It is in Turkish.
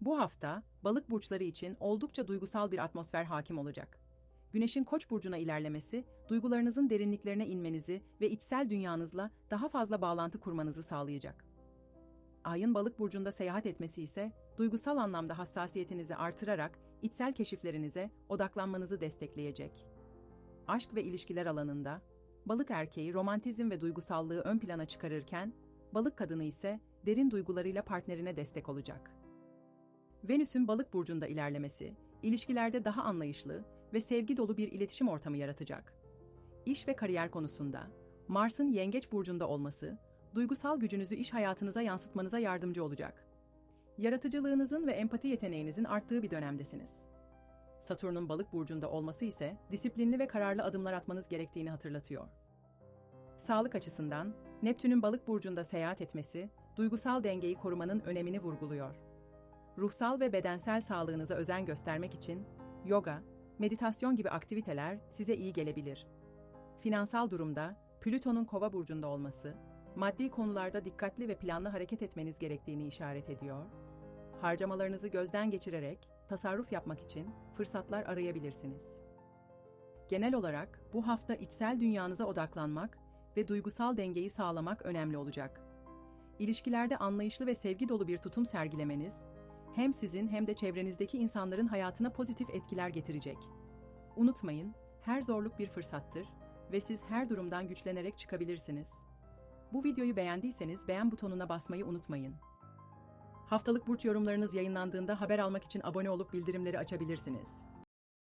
Bu hafta balık burçları için oldukça duygusal bir atmosfer hakim olacak. Güneşin Koç burcuna ilerlemesi, duygularınızın derinliklerine inmenizi ve içsel dünyanızla daha fazla bağlantı kurmanızı sağlayacak. Ayın Balık burcunda seyahat etmesi ise duygusal anlamda hassasiyetinizi artırarak içsel keşiflerinize odaklanmanızı destekleyecek. Aşk ve ilişkiler alanında Balık erkeği romantizm ve duygusallığı ön plana çıkarırken, Balık kadını ise derin duygularıyla partnerine destek olacak. Venüs'ün Balık burcunda ilerlemesi, ilişkilerde daha anlayışlı ve sevgi dolu bir iletişim ortamı yaratacak. İş ve kariyer konusunda Mars'ın Yengeç burcunda olması, duygusal gücünüzü iş hayatınıza yansıtmanıza yardımcı olacak. Yaratıcılığınızın ve empati yeteneğinizin arttığı bir dönemdesiniz. Satürn'ün Balık burcunda olması ise disiplinli ve kararlı adımlar atmanız gerektiğini hatırlatıyor. Sağlık açısından Neptün'ün Balık burcunda seyahat etmesi, duygusal dengeyi korumanın önemini vurguluyor. Ruhsal ve bedensel sağlığınıza özen göstermek için yoga, meditasyon gibi aktiviteler size iyi gelebilir. Finansal durumda Plüton'un Kova burcunda olması, maddi konularda dikkatli ve planlı hareket etmeniz gerektiğini işaret ediyor. Harcamalarınızı gözden geçirerek tasarruf yapmak için fırsatlar arayabilirsiniz. Genel olarak bu hafta içsel dünyanıza odaklanmak ve duygusal dengeyi sağlamak önemli olacak. İlişkilerde anlayışlı ve sevgi dolu bir tutum sergilemeniz hem sizin hem de çevrenizdeki insanların hayatına pozitif etkiler getirecek. Unutmayın, her zorluk bir fırsattır ve siz her durumdan güçlenerek çıkabilirsiniz. Bu videoyu beğendiyseniz beğen butonuna basmayı unutmayın. Haftalık burç yorumlarınız yayınlandığında haber almak için abone olup bildirimleri açabilirsiniz.